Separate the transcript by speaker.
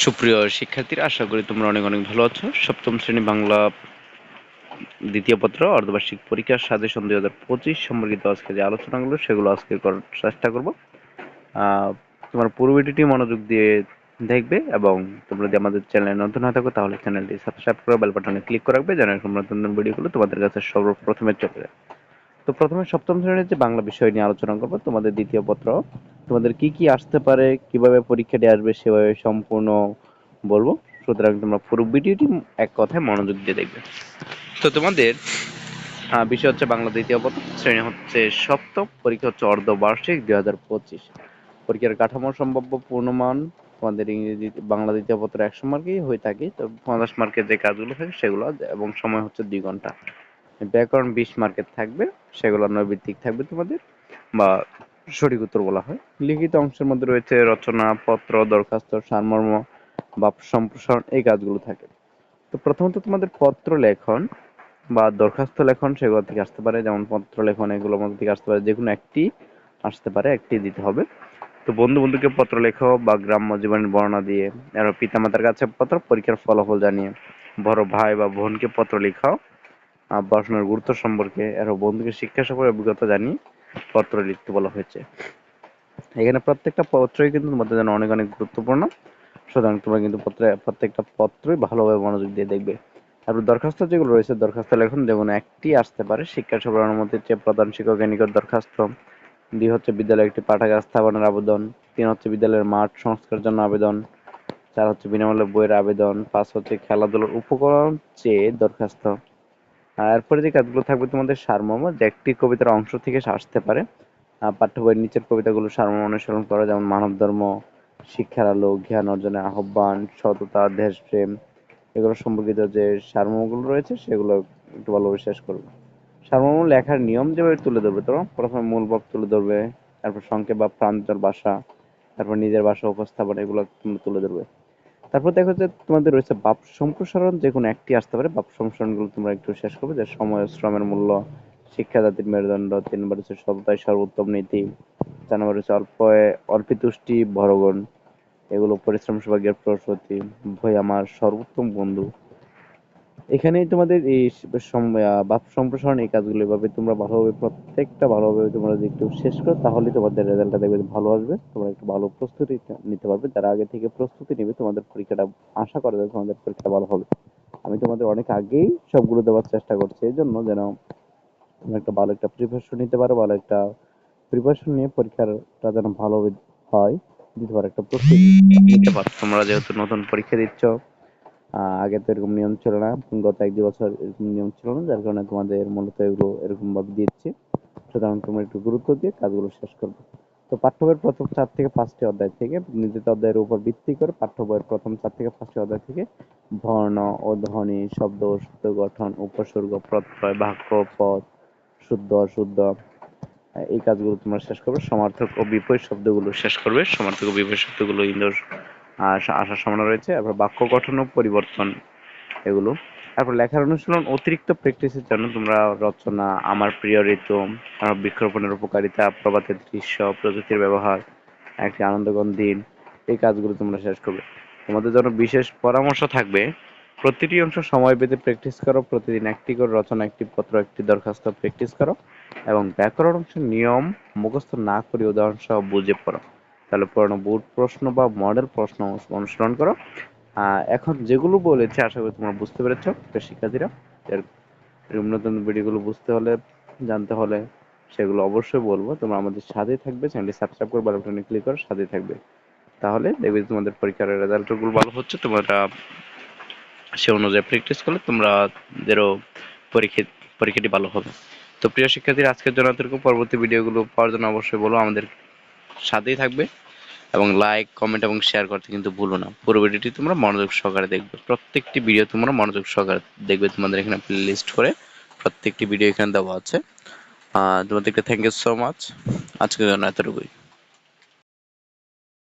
Speaker 1: সুপ্রিয় শিক্ষার্থীরা, আশা করি তোমরা অনেক অনেক ভালো আছো। সপ্তম শ্রেণি বাংলা দ্বিতীয় পত্র, অর্ধবার্ষিক পরীক্ষার সাজেশন দুই হাজার পঁচিশ সম্পর্কিত আজকে যে আলোচনাগুলো, সেগুলো আজকে করার চেষ্টা করব। তোমার পুরো ভিডিওটি মনোযোগ দিয়ে দেখবে এবং তোমরা যদি আমাদের চ্যানেলে নতুন হয়ে থাকো, তাহলে চ্যানেলটি সাবস্ক্রাইব করে বেল বাটনে ক্লিক করে রাখবে, যেন এরকম নতুন নতুন ভিডিওগুলো তোমাদের কাছে সর্বপ্রথমে চলে যায়। তো প্রথমে সপ্তম শ্রেণির যে বাংলা বিষয় নিয়ে আলোচনা করব, তোমাদের দ্বিতীয় পত্র। তোমাদের কি কি আসতে পারে, কীভাবে পরীক্ষাটি আসবে, সেভাবে সম্পূর্ণ বলব। সুতরাং তোমরা পুরো ভিডিওটি এক কথায় মনোযোগ দিয়ে দেখবে। তো তোমাদের বিষয় হচ্ছে বাংলা দ্বিতীয় পত্র শ্রেণি হচ্ছে সপ্তম, পরীক্ষা হচ্ছে অর্ধবার্ষিক দুই হাজার পঁচিশ। পরীক্ষার কাঠামো সম্ভাব্য পূর্ণমান, তোমাদের ইংরেজি, বাংলা দ্বিতীয় পত্র একশো মার্কেই হয়ে থাকে, তো পঞ্চাশ মার্কের যে কাজগুলো থাকে সেগুলো, এবং সময় হচ্ছে দুই ঘণ্টা। ব্যাকরণ বিশ মার্কের থাকবে, সেগুলো নৈবিত্তিক থাকবে তোমাদের, বা সঠিক উত্তর বলা হয়। লিখিত অংশের মধ্যে রয়েছে রচনা, পত্র, দরখাস্ত, সারমর্ম, বা সম্প্রসারণ, এই কাজগুলো থাকে। তো প্রথমত তোমাদের পত্র লেখন বা দরখাস্ত লেখন সেগুলো থেকে আসতে পারে। যেমন পত্র লেখন এগুলোর মধ্যে থেকে আসতে পারে। যে কোনো একটি আসতে পারে, একটি দিতে হবে। তো বন্ধু বন্ধুকে পত্র লেখো বা গ্রাম্য জীবনের বর্ণনা দিয়ে, আর পিতামাতার কাছে পত্র, পরীক্ষার ফলাফল জানিয়ে, বড় ভাই বা বোনকে পত্র লেখাও পড়াশোনার গুরুত্ব সম্পর্কে, আরও বন্ধুকে শিক্ষা সফরের অভিজ্ঞতা জানিয়ে পত্র লিখতে বলা হয়েছে। এখানে প্রত্যেকটা পত্রই কিন্তু তোমাদের জন্য অনেক অনেক গুরুত্বপূর্ণ। সুতরাং তোমরা কিন্তু পত্রে, প্রত্যেকটা পত্রই ভালোভাবে মনোযোগ দিয়ে দেখবে। আর দরখাস্ত যেগুলো রয়েছে, দরখাস্ত লেখন, যেমন একটি আসতে পারে, শিক্ষা সফরের অনুমতির চেয়ে প্রধান শিক্ষকের নিকট দরখাস্ত, দুই হচ্ছে বিদ্যালয়ে একটি পাঠাগার স্থাপনের আবেদন, তিন হচ্ছে বিদ্যালয়ের মাঠ সংস্কারের জন্য আবেদন, চার হচ্ছে বিনামূল্যে বইয়ের আবেদন, পাঁচ হচ্ছে খেলাধুলার উপকরণ চেয়ে দরখাস্ত। এরপরে যে কাজগুলো থাকবে তোমাদের সারমর্ম, যে একটি কবিতার অংশ থেকে আসতে পারে। পাঠ্য বইয়ের নিচের কবিতাগুলো সারমর্ম অনুসরণ করা, যেমন মানব ধর্ম, শিক্ষার আলো, জ্ঞান অর্জনের আহ্বান, সততা দেশপ্রেম এগুলো সম্পর্কিত যে সারমর্মগুলো রয়েছে, সেগুলো একটু ভালোভাবে শেষ করবে। সারমর্ম লেখার নিয়ম যেভাবে তুলে ধরবে তোমরা প্রথমে মূল ভাব তুলে ধরবে, তারপর সংক্ষেপ বা প্রাঞ্চল ভাষা, তারপর নিজের ভাষা উপস্থাপন, এগুলো তুলে ধরবে। তারপর দেখো যে তোমাদের রয়েছে বাপ সম্প্রসারণ, যে কোনো একটি আসতে পারে। বাপ সম্প্রসারণগুলো তোমরা একটু শেষ করবে। যে সময়, শ্রমের মূল্য, শিক্ষা জাতির মেরুদণ্ড তিন নম্বর হচ্ছে সততাই সর্বোত্তম নীতি চার নম্বর হচ্ছে অল্প অর্পিতুষ্টি ভরগণ, এগুলো পরিশ্রম, সৌভাগ্যের প্রসূতি, ভয় আমার সর্বোত্তম বন্ধু। এখানেই তোমাদের এই বাপ সম্প্রসারণ এই কাজগুলো, এভাবে তোমরা ভালোভাবে, প্রত্যেকটা ভালোভাবে তোমরা যদি একটু শেষ করো, তাহলে তোমাদের রেজাল্টটা দেখবে ভালো আসবে। তোমরা একটু ভালো প্রস্তুতি নিতে পারবে। যারা আগে থেকে প্রস্তুতি নেবে, তোমাদের পরীক্ষাটা, আশা করা যায় তোমাদের পরীক্ষাটা ভালো হবে। আমি তোমাদের অনেক আগেই সবগুলো দেওয়ার চেষ্টা করছি। এই জন্য যেন তোমরা একটা ভালো একটা প্রিপারেশন নিতে পারো, ভালো একটা প্রিপারেশন নিয়ে পরীক্ষাটা যেন ভালোভাবে হয় দিতে পারো একটা প্রস্তুতি নিতে পারো। তোমরা যেহেতু নতুন পরীক্ষা দিচ্ছ আগে তো এরকম নিয়ম ছিল না, গত এক দু বছর এরকম নিয়ম ছিল না, যার কারণে তোমাদের মূলত এগুলো এরকম ভাবে দিচ্ছি সুতরাং তোমরা একটু গুরুত্ব দিয়ে কাজগুলো শেষ করবে। তো পাঠ্য বইয়ের প্রথম চার থেকে পাঁচটি অধ্যায় থেকে নির্দিষ্ট অধ্যায়ের উপর ভিত্তি করে পাঠ্য বইয়ের প্রথম চার থেকে পাঁচটি অধ্যায় থেকে বর্ণ ও ধ্বনি, শব্দ ও শব্দ গঠন, উপসর্গ, প্রত্যয়, বাক্য পদ শুদ্ধ, অশুদ্ধ, এই কাজগুলো তোমরা শেষ করবে। সমার্থক ও বিপরীত শব্দগুলো শেষ করবে। সমার্থক ও বিপরীত শব্দগুলো ইন্দোর আসার সম্ভাবনা রয়েছে তারপর বাক্য গঠন ও পরিবর্তন এগুলো। তারপর লেখার অনুশীলন অতিরিক্ত প্র্যাকটিসের জন্য তোমরা রচনা, আমার প্রিয় ঋতু বৃক্ষরোপণের উপকারিতা প্রভাতের দৃশ্য প্রযুক্তির ব্যবহার, একটি আনন্দগণ দিন, এই কাজগুলো তোমরা শেষ করবে। তোমাদের জন্য বিশেষ পরামর্শ থাকবে, প্রতিটি অংশ সময় পেতে প্র্যাকটিস করো, প্রতিদিন একটি করে রচনা, একটি পত্র, একটি দরখাস্ত প্র্যাকটিস করো এবং ব্যাকরণ অংশের নিয়ম মুখস্থ না করে উদাহরণ সহ বুঝে পড়ো। তাহলে পুরোনো বোর্ড প্রশ্ন বা মডেল প্রশ্ন অনুসরণ করো। এখন যেগুলো বলেছে, আশা করি তোমরা বুঝতে পেরেছ। শিক্ষার্থীরা, এর নতুন ভিডিওগুলো বুঝতে হলে, জানতে হলে সেগুলো অবশ্যই বলব। তোমরা আমাদের সাথেই থাকবে। চ্যানেলটি সাবস্ক্রাইব করে বেল বাটনে ক্লিক করে সাথেই থাকবে। তাহলে দেখবে তোমাদের পরীক্ষার রেজাল্টগুলো ভালো হচ্ছে। তোমরা সে অনুযায়ী প্র্যাকটিস করলে তোমরা তোমরাদেরও পরীক্ষা, পরীক্ষাটি ভালো হবে। তো প্রিয় শিক্ষার্থীরা, আজকের জন্য পরবর্তী ভিডিওগুলো পাওয়ার জন্য অবশ্যই বলো আমাদের সাথেই থাকবে এবং লাইক কমেন্ট এবং শেয়ার করতে কিন্তু ভুলো না। পুরো ভিডিওটি তোমরা মনোযোগ সহকারে দেখবে। প্রত্যেকটি ভিডিও তোমরা মনোযোগ সহকারে দেখবে তোমাদের এখানে প্লে লিস্ট করে প্রত্যেকটি ভিডিও এখানে দেওয়া আছে। তোমাদেরকে থ্যাংক ইউ সো মাচ আজকের জন্য এতটুকুই।